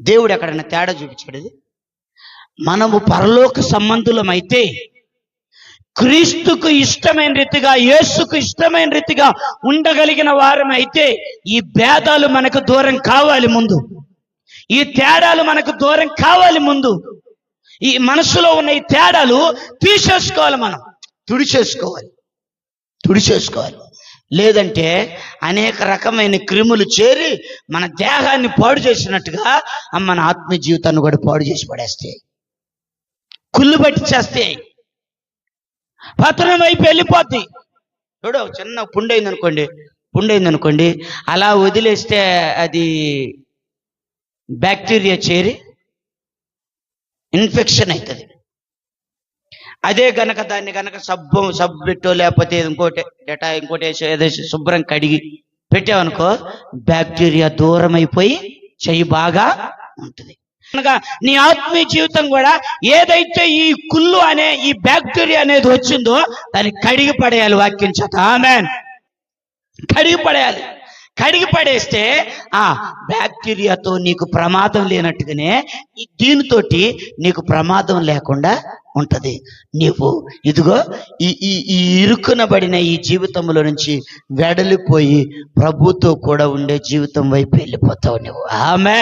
దేవుడు ఎక్కడైనా తేడా చూపించాడు మనము పరలోక సంబంధులమైతే క్రీస్తుకు ఇష్టమైన రీతిగా యేసుకు ఇష్టమైన రీతిగా ఉండగలిగిన వారం అయితే ఈ భేదాలు మనకు దూరం కావాలి ముందు. ఈ తేడాలు మనకు దూరం కావాలి ముందు. ఈ మనసులో ఉన్న ఈ తేడాలు తీసేసుకోవాలి మనం. తుడిచేసుకోవాలి. తుడిచేసుకోవాలి. లేదంటే అనేక రకమైన క్రిములు చేరి మన దేహాన్ని పాడు చేసినట్టుగా మన ఆత్మ జీవితాన్ని కూడా పాడు చేసి పడేస్తాయి. కుళ్ళు పట్టించేస్తాయి. పతనం వైపు వెళ్ళిపోతాయి. చూడు చిన్న పుండైంది అనుకోండి పుండైంది అనుకోండి అలా వదిలేస్తే అది బ్యాక్టీరియా చేరి ఇన్ఫెక్షన్ అవుతుంది. అదే గనక దాన్ని గనక సబ్బు సబ్బెట్టో లేకపోతే ఇంకోటి డేటా ఇంకోటి ఏదో శుభ్రం కడిగి పెట్టావనుకో బ్యాక్టీరియా దూరం అయిపోయి చెయ్యి బాగా ఉంటుంది. కనుక నీ ఆత్మీయ జీవితం కూడా ఏదైతే ఈ కుళ్ళు అనే ఈ బ్యాక్టీరియా అనేది వచ్చిందో దాన్ని కడిగి పడేయాలి వాక్యం చేత. ఆమెన్. కడిగి పడేయాలి. కడిగి పడేస్తే ఆ బ్యాక్టీరియాతో నీకు ప్రమాదం లేనట్టుగానే ఈ దీనితోటి నీకు ప్రమాదం లేకుండా ఉంటది. నీవు ఇదిగో ఈ ఈ ఈ ఇరుకునబడిన ఈ జీవితంలో నుంచి వెడలిపోయి ప్రభుతో కూడా ఉండే జీవితం వైపు వెళ్ళిపోతావు నువ్వు ఆమె